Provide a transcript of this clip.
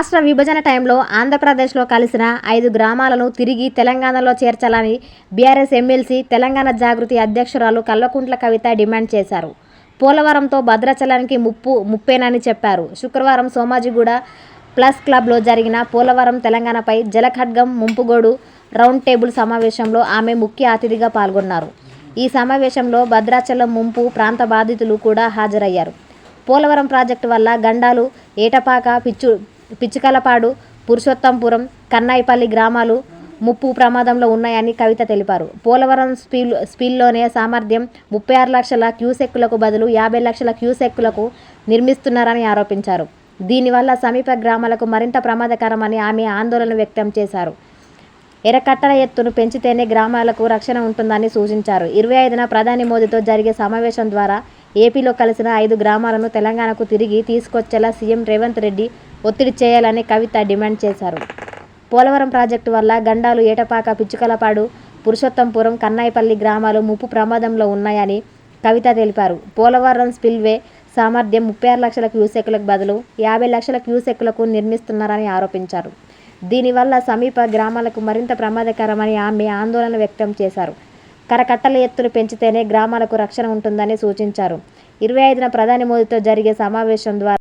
రాష్ట్ర విభజన టైంలో ఆంధ్రప్రదేశ్లో కలిసిన ఐదు గ్రామాలను తిరిగి తెలంగాణలో చేర్చాలని బీఆర్ఎస్ ఎమ్మెల్సీ తెలంగాణ జాగృతి అధ్యక్షురాలు కల్వకుంట్ల కవిత డిమాండ్ చేశారు. పోలవరంతో భద్రాచలానికి ముప్పు ముప్పేనని చెప్పారు. శుక్రవారం సోమాజిగూడ ప్లస్ క్లబ్లో జరిగిన పోలవరం తెలంగాణపై జలఖడ్గం ముంపుగోడు రౌండ్ టేబుల్ సమావేశంలో ఆమె ముఖ్య అతిథిగా పాల్గొన్నారు. ఈ సమావేశంలో భద్రాచలం ముంపు ప్రాంత బాధితులు కూడా హాజరయ్యారు. పోలవరం ప్రాజెక్టు వల్ల గండాలు ఏటపాక పిచ్చు పిచ్చుకలపాడు పురుషోత్తంపురం కన్నాయిపల్లి గ్రామాలు ముప్పు ప్రమాదంలో ఉన్నాయని కవిత తెలిపారు. పోలవరం స్పీల్ స్పీల్లోనే సామర్థ్యం ముప్పై ఆరు లక్షల క్యూసెక్కులకు బదులు యాభై లక్షల క్యూసెక్కులకు నిర్మిస్తున్నారని ఆరోపించారు. దీనివల్ల సమీప గ్రామాలకు మరింత ప్రమాదకరమని ఆమె ఆందోళన వ్యక్తం చేశారు. ఎరకట్టల ఎత్తును పెంచితేనే గ్రామాలకు రక్షణ ఉంటుందని సూచించారు. ఇరవై ఐదున ప్రధాని మోదీతో జరిగే సమావేశం ద్వారా ఏపీలో కలిసిన ఐదు గ్రామాలను తెలంగాణకు తిరిగి తీసుకొచ్చేలా సీఎం రేవంత్ రెడ్డి ఒత్తిడి చేయాలని కవిత డిమాండ్ చేశారు. పోలవరం ప్రాజెక్టు వల్ల గండాలు ఏటపాక పిచ్చుకలపాడు పురుషోత్తంపురం కన్నాయిపల్లి గ్రామాలు ముప్పు ప్రమాదంలో ఉన్నాయని కవిత తెలిపారు. పోలవరం స్పిల్వే సామర్థ్యం ముప్పై ఆరు లక్షల క్యూసెక్కులకు బదులు యాభై లక్షల క్యూసెక్కులకు నిర్మిస్తున్నారని ఆరోపించారు. దీనివల్ల సమీప గ్రామాలకు మరింత ప్రమాదకరమని ఆమె ఆందోళన వ్యక్తం చేశారు. కరకట్టల ఎత్తులు పెంచితేనే గ్రామాలకు రక్షణ ఉంటుందని సూచించారు. ఇరవై ఐదున ప్రధాని మోదీతో జరిగే సమావేశం ద్వారా